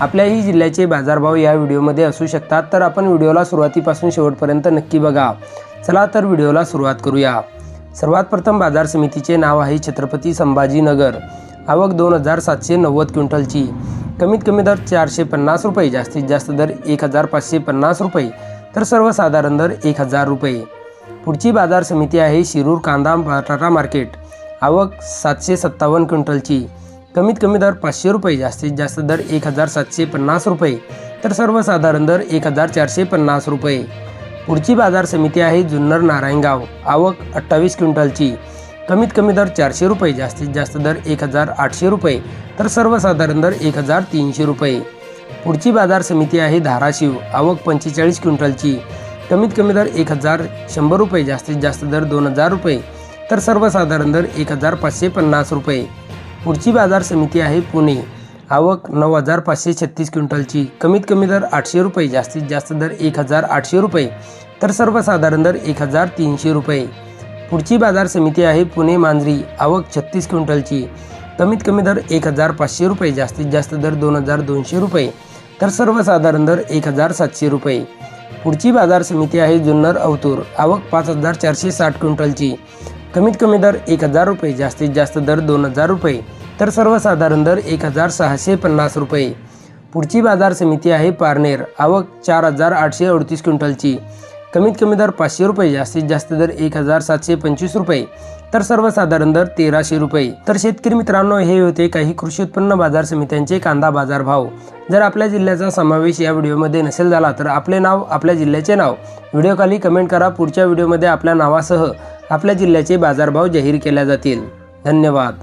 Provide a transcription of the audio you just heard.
आपल्याही जिल्ह्याचे बाजारभाव या व्हिडिओमध्ये असू शकतात तर आपण व्हिडिओला सुरुवातीपासून शेवटपर्यंत नक्की बघा. चला तर व्हिडिओला सुरुवात करूया. सर्वात प्रथम बाजार समितीचे नाव आहे छत्रपती संभाजीनगर. आवक दोन हजार सातशे नव्वद क्विंटलची. कमीत कमी दर चारशे पन्नास रुपये जास्तीत जास्त दर एक हजार पाचशे पन्नास रुपये तर सर्वसाधारण दर एक हजार रुपये. पुढची बाजार समिती आहे शिरूर कांदा बटाटा मार्केट. आवक सातशे सत्तावन्न क्विंटलची. कमीत कमी दर पाचशे रुपये जास्तीत जास्त दर एक हजार सातशे पन्नास रुपये. तर सर्वसाधारण दर एक हजार चारशे पन्नास रुपये. पुढची बाजार समिती आहे जुन्नर नारायणगाव. आवक अठ्ठावीस क्विंटलची. कमीत कमी दर चारशे रुपये जास्तीत जास्त दर एक हजार आठशे रुपये. तर सर्वसाधारण दर एक हजार तीनशे रुपये. पुढची बाजार समिती आहे धाराशिव. आवक पंचेचाळीस क्विंटलची. कमीत कमी दर एक हजार शंभर रुपये जास्तीत जास्त दर दोन हजार रुपये. तर सर्वसाधारण दर एक हजार पाचशे पन्नास रुपये. पुढची बाजार समिती आहे पुणे. आवक नऊ हजार पाचशे छत्तीस क्विंटलची. कमीत कमी दर आठशे रुपये जास्तीत जास्त दर एक हजार आठशे रुपये. तर सर्वसाधारण दर एक हजार तीनशे रुपये. पुढची बाजार समिती आहे पुणे मांजरी. आवक छत्तीस क्विंटलची. कमीत कमी दर एक हजार पाचशे रुपये जास्तीत जास्त दर दोन हजार दोनशे रुपये. तर सर्वसाधारण दर एक हजार सातशे रुपये. पुढची बाजार समिती आहे जुन्नर अवतूर. आवक पाच हजार चारशे साठ क्विंटलची. कमीत कमी दर एक हजार रुपये जास्तीत जास्त दर दोन हजार रुपये. तर सर्वसाधारण दर एक हजार सहाशे पन्नास रुपये. पुढची बाजार समिती आहे पारनेर. आवक चार हजार आठशे अडतीस क्विंटलची. कमीत कमी दर पाचशे रुपये जास्तीत जास्त दर एक हजार सातशे पंचवीस रुपये. तर सर्वसाधारण दर तेराशे रुपये. तर शेतकरी मित्रांनो हे होते काही कृषी उत्पन्न बाजार समित्यांचे कांदा बाजार भाव जर आपल्या जिल्ह्याचा समावेश या व्हिडिओमध्ये नसेल झाला तर आपले नाव आपल्या जिल्ह्याचे नाव. व्हिडिओखाली कमेंट करा. पुढच्या व्हिडिओमध्ये आपल्या नावासह आपल्या जिल्ह्याचे बाजारभाव जाहीर केल्या जातील. धन्यवाद.